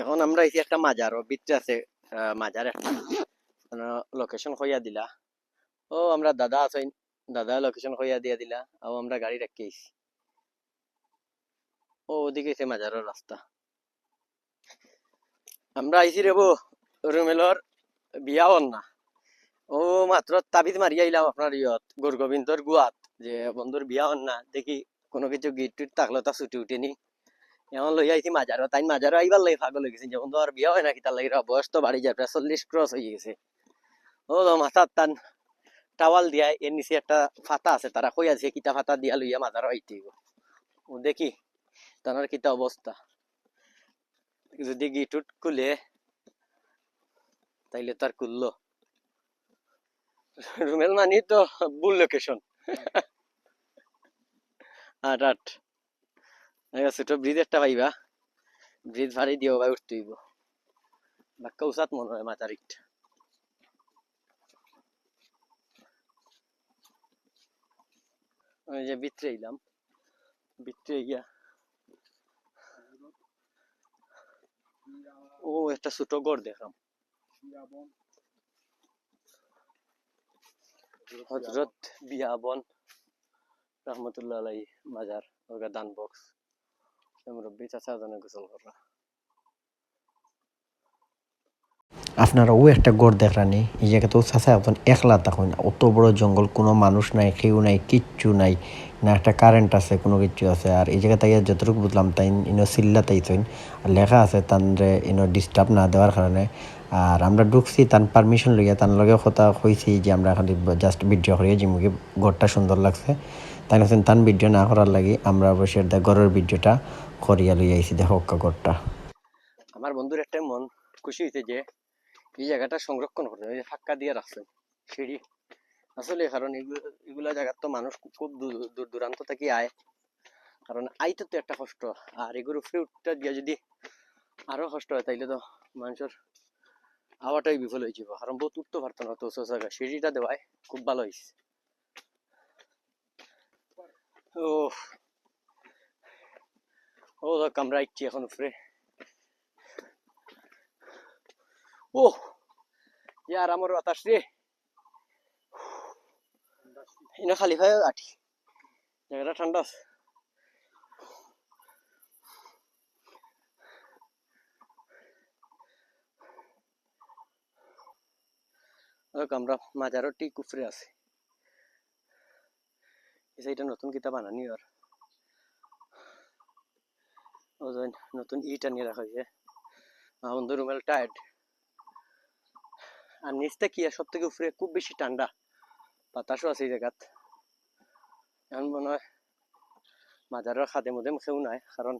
এখন আমরা যে একটা মাজার, ও ভিতরে আছে মাজার। একটা লোকেশন হইয়া দিলা। ও, আমরা দাদা আছেন দাদা লোকেশন হইয়া দিয়া দিলা। ও, আমরা গাড়ি রাখি আইছি। ও, ওদিকে আছে মাজারের রাস্তা। আমরা আইছি রে বো, রুমেলর বিয়া হন না ও, মাত্র তাবিজ মারি আইলাম আপনার ইয়ত গোর গোবিন্দর গুয়াত, যে বন্ধুর বিয়া হন না দেখি কোনো কিছু গিট টুট থাকল তা ছুটি উঠেনি এমন লই আইছি মাজারও তাই মাজারও আইবার লাগি পাগল হয়ে গেছে যখন তো আর বিয়া হয় নাকি তার লাগি বয়স তো বাড়ি যায় প্রায় চল্লিশ ক্রস হয়ে গেছে। ও তো মাথার টান টাওয়াল দিয়া এর নিচে একটা ফাতা আছে তারা কই আছে, কিতা ফাতা দিয়া লইয়া মাজারও আইতে ও দেখি তার কিতা অবস্থা যদি গিটুট খুলে, তাইলে তার খুললো রুমেল মানি তো ভুল লোকেশন আট আট ছোট ব্রিজ একটা পাইবা। ব্রিজ ভাড়ি দিও, ভাই, উঠতে হইব। বাক্কা উসাত মনে হয় মাতারিট ওই যে ভিতরে এলাম ভিতরে গিয়া ও, একটা ছোট ঘর দেখলাম হজরত বিয়াবন রহমতুল্লাহ আলাই মাজার ওগা দান বক্স আপনারা ও একটা গড় দেখানি এই জায়গাতে চাষা এখন একলা তখন অত বড় জঙ্গল, কোনো মানুষ নাই, কেউ নাই, কিচ্ছু নাই, না একটা কারেন্ট আছে, কোনো কিছু আছে। আর এই জায়গা তাই যতটুকু বুঝলাম, তাই ইনো সিল্লা তাইছেন আর লেখা আছে তানরে ইনো ডিস্টার্ব না দেওয়ার কারণে। আর আমরা ঢুকছি, তান পারমিশন লইয়া তার লগে কথা কইছি যে আমরা খালি জাস্ট ভিডিও করিয়া মুখে গড়টা সুন্দর লাগছে। তাই হচ্ছেন তান ভিডিও না করার লাগি, আমরা অবশ্যই গড়ের ভিডিওটা করিয়া লইয়া আইছি, দেখো গড়টা আমার বন্ধুর একটা মন খুশি হয়েছে যে এই জায়গাটা সংরক্ষণ করতে ওই ফাঁকা দিয়ে রাখছেন সিঁড়ি। আসলে কারণ এগুলো জায়গার তো মানুষ খুব- দূর দূর দূরান্ত থেকে আয়। কারণ আইতে তো একটা কষ্ট, আর এগুলো ফ্রুটটা দিয়ে যদি আরও কষ্ট হয়, তাইলে তো মানুষের হাওয়াটাই বিফল হয়ে যাব কারণ বহুত উঠতে পারতো না তো জায়গা সিঁড়িটা দেওয়ায় খুব ভালো হয়েছে ও ও দেখ, আমরা আইছি এখন উপরে ও ইয়ার আমার বাতাস রে। এনে খালি ভাই আঠি জায়গাটা ঠান্ডা আছে। আমরা মাজারও ঠিক উপরে আছে। এই সাইডটা নতুন কিতাব বানানি আর। নতুন ইট আনিয়ে রাখা হয়েছে। বন্ধু রুমেল টায়ার্ড আর নিচটা কি সব থেকে উপরে খুব বেশি ঠান্ডা। বাতাসও আছে এই জায়গাত। এখন মনে হয় মাজারের খাদে মধ্যে মুখেও নাই কারণ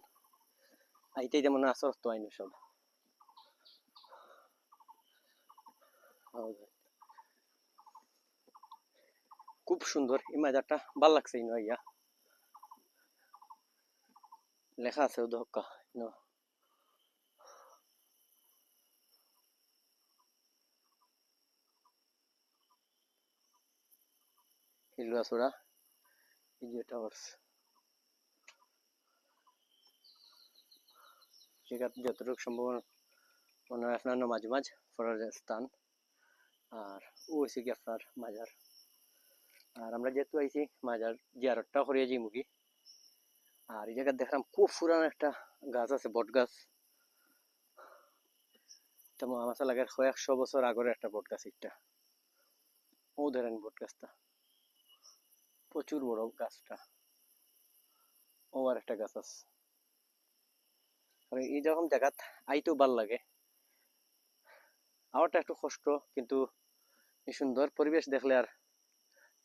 আইতে যেমন আসর তো আইন সব খুব সুন্দর এই মাজারটা, ভালো লাগছে ইনো ইয়া। লেখা আছে উদহক্কা ইনো হিলুয়াছড়া ভিডিও টাওয়ার্স। মনে হয় আপনার মাঝ মাঝ পড়ার স্থান, আর ও হয়েছে কি আপনার মাজার আর আমরা যেহেতু আইছি, মাজার জিয়ারতটা করিয়ে যাই মুগি আর এই জায়গা দেখলাম খুব পুরানো একটা গাছ আছে, বট গাছ। আমার কাছে লাগে কয়েকশো বছর আগের একটা বট গাছ একটা ও ধরেন বট গাছটা। প্রচুর বড় গাছটা। ও আর একটা গাছ আছে। এই রকম জায়গাত আইতেও ভালো লাগে। আমারটা একটু কষ্ট, কিন্তু এই সুন্দর পরিবেশ দেখলে আর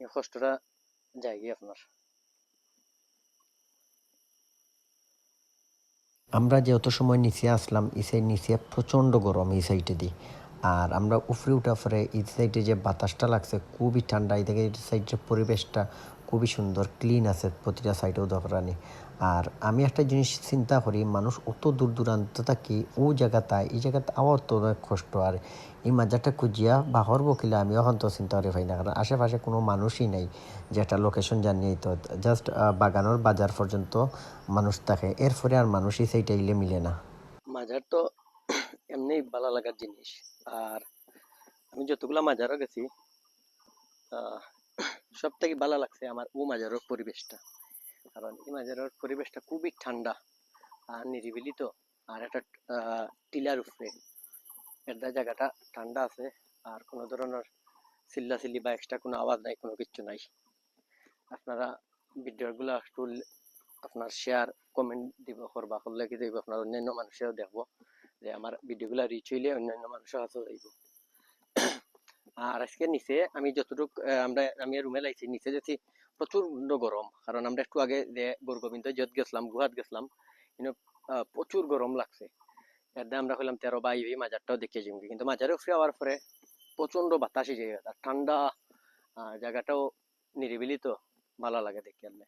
কষ্টটা যায় আপনার। আমরা যে অত সময় নিচে আসলাম এই সাইড নিচে প্রচণ্ড গরম এই সাইডে দিয়ে আর আমরা উপরে উঠা পরে এই সাইডে যে বাতাসটা লাগছে, খুবই ঠান্ডা। এই দেখে এই সাইডের পরিবেশটা খুবই সুন্দর ক্লিন আছে প্রতিটা সাইডেও দরকারানি আর আমি একটা জিনিস চিন্তা করি, মানুষ অত দূর দূরান্ত থাকি, ও জায়গাটা, এই জায়গাতে আবার তো অনেক কষ্ট। আর এই মাজারটা খুঁজিয়া বা হরব কিলা আমি এখন তো চিন্তা করি পাই না, কারণ আশেপাশে কোনো মানুষই নাই যে একটা লোকেশন জানিয়ে তো জাস্ট বাগানোর বাজার পর্যন্ত মানুষ থাকে, এরপরে আর মানুষই সেইটা ইলে মিলে না। মাজার তো এমনি ভালো লাগার জিনিস। আর আমি যতগুলা মাজারও গেছি সব থেকে ভালো লাগছে আমার ও মাজারের পরিবেশটা। কারণ এই মাজারের পরিবেশটা খুবই ঠান্ডা আর নিরিবিলি তো আর একটা টিলার উপরে। এটা জায়গাটা ঠান্ডা আছে আর কোনো ধরনের চিল্লাচিল্লি বা এক্সট্রা কোনো আওয়াজ নাই, কোনো কিছু নাই। আপনারা ভিডিওগুলো একটু আপনার শেয়ার কমেন্ট দিব, করবা। করলে কি দেখব আপনার অন্যান্য মানুষেও দেখব। যে আমার ভিডিওগুলো রিচ হইলে অন্যান্য মানুষের কাছেও যাইব আর আজকে নিচে আমি যতটুকু আমরা, আমি রুমে লাইছি, নিচে যেছি প্রচণ্ড গরম। কারণ আমরা একটু আগে যে গোরগোবিন্দ যত গেছিলাম, গুহাত গেছিলাম, কিন্তু প্রচুর গরম লাগছে। এর আমরা হইলাম তেরো বাই এই মাজারটাও দেখে যাব কিন্তু মাজারে উফরে হওয়ার পরে প্রচণ্ড বাতাস এসে ঠান্ডা জায়গাটাও নিরিবিলি তো, ভালো লাগে দেখে আল্লাহ